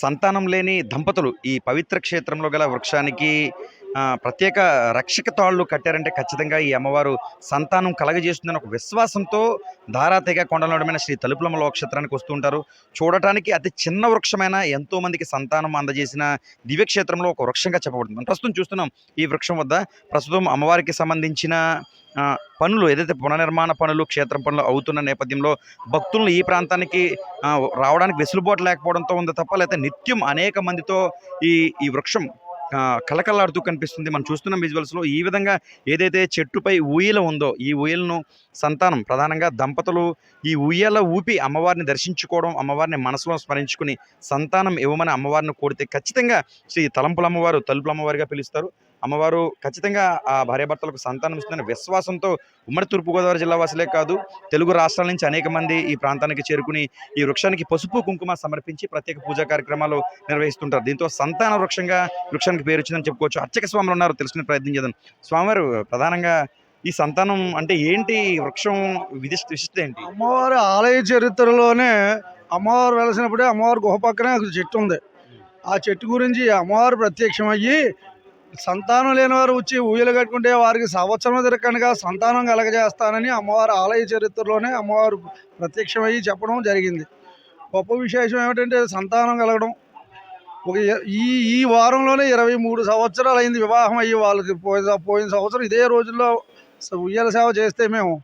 సంతానం లేని దంపతులు ఈ పవిత్ర క్షేత్రంలో గల వృక్షానికి ప్రత్యేక రక్షక తాళ్ళు కట్టారంటే ఖచ్చితంగా ఈ అమ్మవారు సంతానం కలగజేస్తుందని ఒక విశ్వాసంతో ధారాతీగా కొండలమైన శ్రీ తలుపులమ్మ లోక్షేత్రానికి వస్తూ ఉంటారు. చూడటానికి అతి చిన్న వృక్షమైన ఎంతోమందికి సంతానం అందజేసిన దివ్యక్షేత్రంలో ఒక వృక్షంగా చెప్పబడుతుంది. ప్రస్తుతం చూస్తున్నాం ఈ వృక్షం వద్ద ప్రస్తుతం అమ్మవారికి సంబంధించిన పనులు ఏదైతే పునర్నిర్మాణ పనులు క్షేత్రం పనులు అవుతున్న నేపథ్యంలో భక్తులను ఈ ప్రాంతానికి రావడానికి వెసులుబాటు లేకపోవడంతో ఉంది తప్ప లేకపోతే నిత్యం అనేక మందితో ఈ ఈ వృక్షం కలకల్లాడుతూ కనిపిస్తుంది. మనం చూస్తున్న విజువల్స్లో ఈ విధంగా ఏదైతే చెట్టుపై ఊయల ఉందో ఈ ఊయలను సంతానం ప్రధానంగా దంపతులు ఈ ఉయ్యాల ఊపి అమ్మవారిని దర్శించుకోవడం అమ్మవారిని మనసులో స్మరించుకుని సంతానం ఇవ్వమని అమ్మవారిని కోరితే ఖచ్చితంగా శ్రీ తలంపులమ్మవారు తలుపులమ్మవారిగా పిలుస్తారు. అమ్మవారు ఖచ్చితంగా ఆ భార్యాభర్తలకు సంతానం ఇస్తుందనే విశ్వాసంతో ఉమ్మడి తూర్పుగోదావరి జిల్లా వాసులే కాదు తెలుగు రాష్ట్రాల నుంచి అనేక మంది ఈ ప్రాంతానికి చేరుకుని ఈ వృక్షానికి పసుపు కుంకుమ సమర్పించి ప్రత్యేక పూజా కార్యక్రమాలు నిర్వహిస్తుంటారు. దీంతో సంతాన వృక్షంగా వృక్షానికి పేరు వచ్చిందని చెప్పుకోవచ్చు. అర్చక స్వాములు ఉన్నారు తెలుసుకునే ప్రయత్నం చేద్దాం. స్వామివారు ప్రధానంగా ఈ సంతానం అంటే ఏంటి? వృక్షం విశిష్ట ఏంటి? అమ్మవారి ఆలయ చరిత్రలోనే అమ్మవారు వెలసినప్పుడే అమ్మవారి గుహ పక్కనే చెట్టు ఉంది. ఆ చెట్టు గురించి అమ్మవారు ప్రత్యక్షమయ్యి సంతానం లేని వారు వచ్చి ఊయలు కట్టుకుంటే వారికి సంవత్సరం తిరగనగా సంతానం కలగజేస్తానని అమ్మవారి ఆలయ చరిత్రలోనే అమ్మవారు ప్రత్యక్షమయ్యి చెప్పడం జరిగింది. గొప్ప విశేషం ఏమిటంటే సంతానం కలగడం. ఒక ఈ ఈ వారంలోనే ఇరవై మూడు సంవత్సరాలు అయింది వివాహం అయ్యి వాళ్ళకి పోయిన పోయిన సంవత్సరం. ఇదే రోజుల్లో ఉయ్యాల సేవ చేస్తే మేము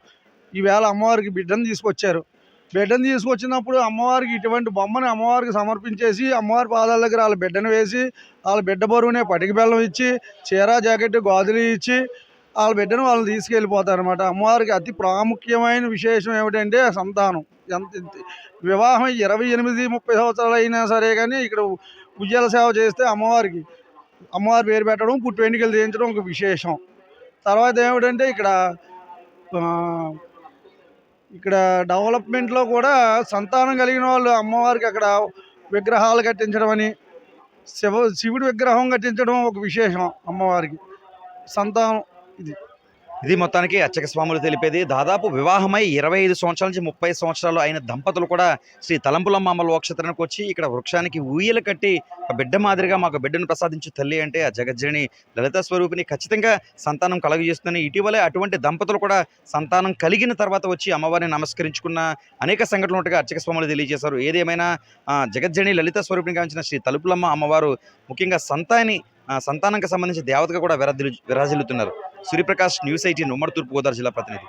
ఈవేళ అమ్మవారికి బిడ్డను తీసుకొచ్చారు. బిడ్డను తీసుకొచ్చినప్పుడు అమ్మవారికి ఇటువంటి బొమ్మని అమ్మవారికి సమర్పించేసి అమ్మవారి పాదాల దగ్గర వాళ్ళ బిడ్డను వేసి వాళ్ళ బిడ్డ బరువునే పటిక బెల్లం ఇచ్చి చీర జాకెట్ గాజులు ఇచ్చి వాళ్ళ బిడ్డను వాళ్ళు తీసుకెళ్ళిపోతారు అనమాట అమ్మవారికి అతి ప్రాముఖ్యమైన విశేషం ఏమిటంటే సంతానం. ఎంత వివాహం ఇరవై ఎనిమిది ముప్పై సంవత్సరాలు అయినా సరే కానీ ఇక్కడ ఉయ్యాల సేవ చేస్తే అమ్మవారికి అమ్మవారి పేరు పెట్టడం పుట్టు వెండికలు చేయించడం ఒక విశేషం. తర్వాత ఏమిటంటే ఇక్కడ ఇక్కడ డెవలప్మెంట్లో కూడా సంతానం కలిగిన వాళ్ళు అమ్మవారికి అక్కడ విగ్రహాలు కట్టించడం అని శివ శివుడి విగ్రహం కట్టించడం ఒక విశేషం అమ్మవారికి. సంతానం ఇది. ఇది మొత్తానికి అర్చక స్వాములు తెలిపేది. దాదాపు వివాహమై ఇరవై ఐదు సంవత్సరాల నుంచి ముప్పై సంవత్సరాలు అయిన దంపతులు కూడా శ్రీ తలంపులమ్మ అమ్మలోక్షత్రానికి వచ్చి ఇక్కడ వృక్షానికి ఊయలు కట్టి ఒక బిడ్డ మాదిరిగా మాకు బిడ్డను ప్రసాదించు తల్లి అంటే ఆ జగజ్జని లలిత స్వరూపిని ఖచ్చితంగా సంతానం కలగజేస్తుందని ఇటీవలే అటువంటి దంపతులు కూడా సంతానం కలిగిన తర్వాత వచ్చి అమ్మవారిని నమస్కరించుకున్న అనేక సంఘటనలు ఉన్నట్టుగా అర్చక స్వాములు తెలియజేశారు. ఏదేమైనా జగజ్జని లలిత స్వరూపిని గాంచిన శ్రీ తలుపులమ్మ అమ్మవారు ముఖ్యంగా సంతాని సంతానంకి సంబంధించి దేవతగా కూడా విరాజిల్లుతున్నారు. సూర్యప్రకాష్ న్యూస్ ఎయిటీన్ ఉమ్మడి తూర్పు గోదావరి జిల్లా ప్రతినిధి.